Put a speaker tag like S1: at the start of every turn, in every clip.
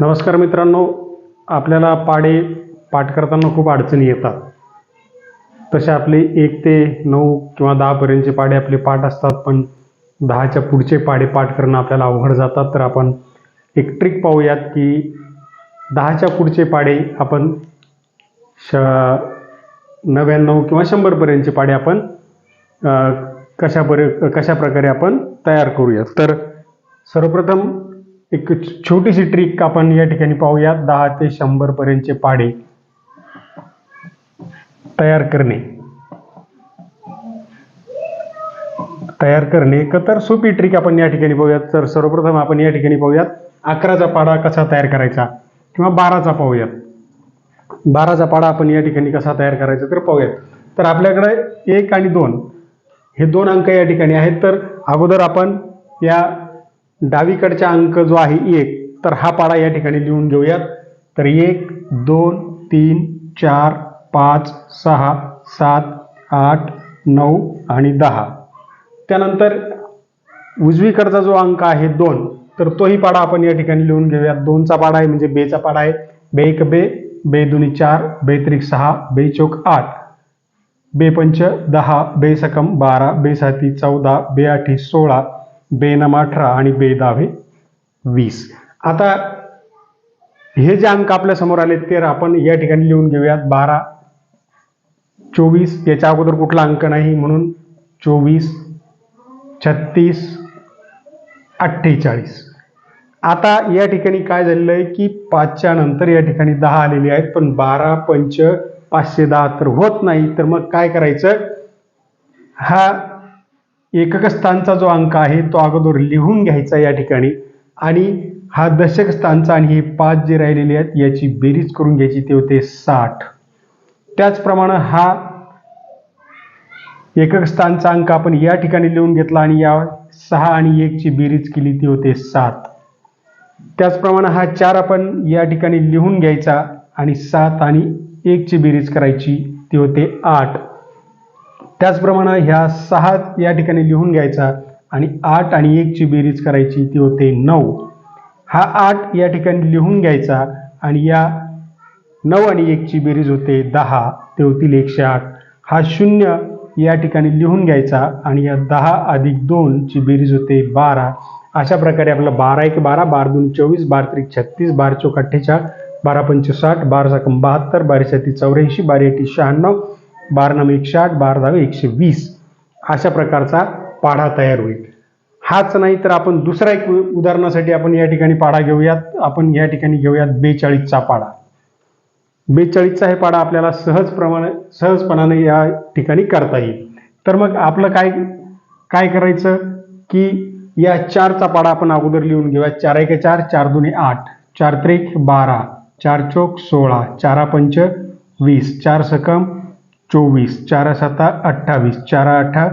S1: नमस्कार मित्रांनो आपल्याला पाढे पाठ करताना खूप अडचणी येतात. तसे आपले एक ते नऊ किंवा दहापर्यंतचे पाढे आपले पाठ असतात पण दहाच्या पुढचे पाढे पाठ करणं आपल्याला अवघड जातात. तर आपण एक ट्रिक पाहूयात की दहाच्या पुढचे पाढे आपण श नव्याण्णव किंवा शंभरपर्यंतचे पाढे आपण कशापर्य कशा कशा प्रकारे आपण तयार करूयात? तर सर्वप्रथम एक छोटीशी ट्रिक आपण या ठिकाणी पाहूयात दहा ते शंभर पर्यंतचे पाढे तयार करणे. तयार करणे तर सोपी ट्रिक आपण या ठिकाणी पाहूयात. तर सर्वप्रथम आपण या ठिकाणी पाहूयात. अकराचा पाडा कसा तयार करायचा किंवा बाराचा पाहूयात. बाराचा पाडा आपण या ठिकाणी कसा तयार करायचा तर पाहूयात. तर आपल्याकडे एक आणि दोन हे दोन अंक या ठिकाणी आहेत. तर अगोदर आपण या डावीकडचा अंक जो आहे एक तर हा पाडा या ठिकाणी लिहून घेऊयात. तर एक दोन तीन चार पाच सहा सात आठ नऊ आणि दहा. त्यानंतर उजवीकडचा जो अंक आहे दोन तर तोही पाडा आपण या ठिकाणी लिहून घेऊयात. दोनचा पाडा आहे म्हणजे बेचा पाडा आहे. बे एक बे बे दुनी चार बे त्रिक सहा बे चौक आठ. बे पंच दहा बे सकम बारा बे साती चौदा बे आठी सोळा बेनम अठरा आणि बेदावे वीस. आता हे जे अंक आपल्यासमोर आले ते आपण या ठिकाणी लिहून घेऊयात. बारा चोवीस याच्या अगोदर कुठला अंक नाही म्हणून चोवीस छत्तीस अठ्ठेचाळीस. आता या ठिकाणी काय झालेलं आहे की पाचच्या नंतर या ठिकाणी दहा आलेली आहेत पण बारा पंच पाचशे दहा तर होत नाही. तर मग काय करायचं? हा एकक स्थानचा जो अंक आहे तो अगोदर लिहून घ्यायचा या ठिकाणी. आणि हा दशक स्थानचा आणि हे पाच जे राहिलेले आहेत याची बेरीज करून घ्यायची ते होते साठ. त्याचप्रमाणे हा एकक स्थानचा अंक आपण या ठिकाणी लिहून घेतला आणि या सहा आणि एकची बेरीज केली ती होते सात. त्याचप्रमाणे हा चार आपण या ठिकाणी लिहून घ्यायचा आणि सात आणि एकची बेरीज करायची ती होते आठ. त्याचप्रमाणे ह्या सहा या ठिकाणी लिहून घ्यायचा आणि आठ आणि एकची बेरीज करायची ती होते नऊ. हा आठ या ठिकाणी लिहून घ्यायचा आणि या नऊ आणि एकची बेरीज होते दहा. ते होतील एकशे आठ. हा शून्य या ठिकाणी लिहून घ्यायचा आणि या दहा अधिक दोनची बेरीज होते बारा. अशा प्रकारे आपला बारा एक बारा बार दोन चोवीस बार त्रिक छत्तीस बारा चौक अठ्ठेचाळ बारा पंच साठ बारा सकम बहात्तर बारा साती चौऱ्याऐंशी बारा एटी शहाण्णव बारा नऊ एकशे आठ बारा दहावे एकशे वीस अशा प्रकारचा पाढा तयार होईल. हाच नाही तर आपण दुसरा एक उदाहरणासाठी आपण या ठिकाणी पाढा घेऊयात. आपण या ठिकाणी घेऊयात बेचाळीसचा पाढा. बेचाळीसचा हे पाढा आपल्याला सहज प्रमाणे सहजपणाने या ठिकाणी करता येईल. तर मग आपलं काय काय करायचं? की या चारचा पाढा आपण अगोदर लिहून घेऊया. चार एक चार चार दोन्ही आठ. चार त्रिक बारा. चार चौक सोळा. चारा पंच वीस. चार सकम चोवीस चार सता अठ्ठावीस चार अठा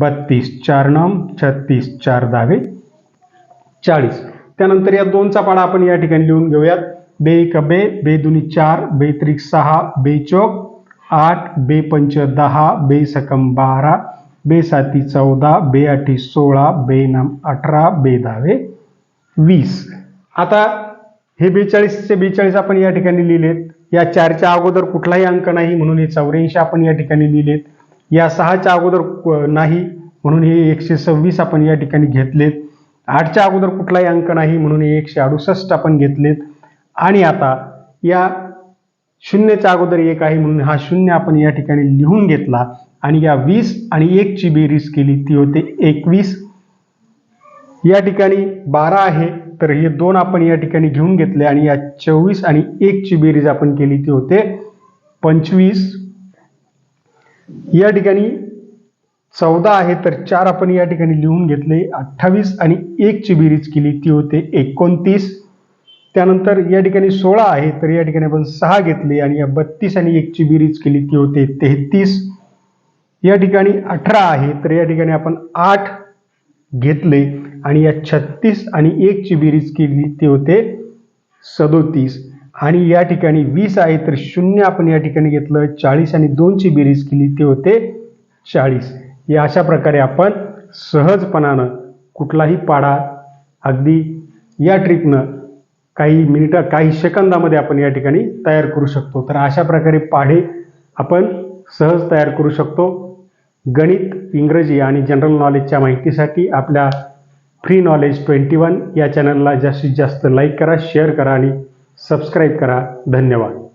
S1: बत्तीस चार नम छत्तीस चार दहावे चाळीस. त्यानंतर या दोनचा पाडा आपण या ठिकाणी लिहून घेऊयात. बे एक बे बे दुनी चार बे त्रिक सहा बे चौक आठ बे पंच दहा बे सकम बारा बे साती चौदा बे आठी सोळा बे नम अठरा बे दहावे वीस. आता हे बेचाळीसचे बेचाळीस आपण या ठिकाणी लिहिलेत. या चारच्या अगोदर कुठलाही अंक नाही म्हणून हे चौऱ्याऐंशी आपण या ठिकाणी लिहिलेत. या सहाच्या अगोदर नाही म्हणून हे एकशे सव्वीस आपण या ठिकाणी घेतलेत. आठच्या अगोदर कुठलाही अंक नाही म्हणून हे एकशे अडुसष्ट आपण घेतलेत. आणि आता या शून्यच्या अगोदर एक आहे म्हणून हा शून्य आपण या ठिकाणी लिहून घेतला. आणि या वीस आणि एकची बेरीज केली ती होते एकवीस. या ठिकाणी बारा आहे तर हे दोन आपण या ठिकाणी घेऊन घेतले आणि या चोवीस आणि एकची बेरीज आपण केली ती होते पंचवीस. या ठिकाणी चौदा आहे तर चार आपण या ठिकाणी लिहून घेतले अठ्ठावीस आणि एकची बेरीज केली ती होते एकोणतीस. त्यानंतर या ठिकाणी सोळा आहे तर या ठिकाणी आपण सहा घेतले आणि या बत्तीस आणि एकची बेरीज केली ती होते तेहतीस. या ठिकाणी अठरा आहे तर या ठिकाणी आपण आठ घेतले. आणि या छत्तीस आणि एकची बेरीज केली ते होते सदोतीस. आणि या ठिकाणी वीस आहे तर शून्य आपण या ठिकाणी घेतलं चाळीस आणि दोनची बेरीज केली ते होते चाळीस. या अशा प्रकारे आपण सहजपणानं कुठलाही पाढा अगदी या ट्रिकनं काही मिनिटं काही सेकंदामध्ये आपण या ठिकाणी तयार करू शकतो. तर अशा प्रकारे पाढे आपण सहज तयार करू शकतो. गणित इंग्रजी आणि जनरल नॉलेजच्या माहितीसाठी आपल्या फ्री नॉलेज ट्वेंटी वन या चॅनलला जास्तीत जास्त लाईक करा शेअर करा आणि सबस्क्राईब करा. धन्यवाद.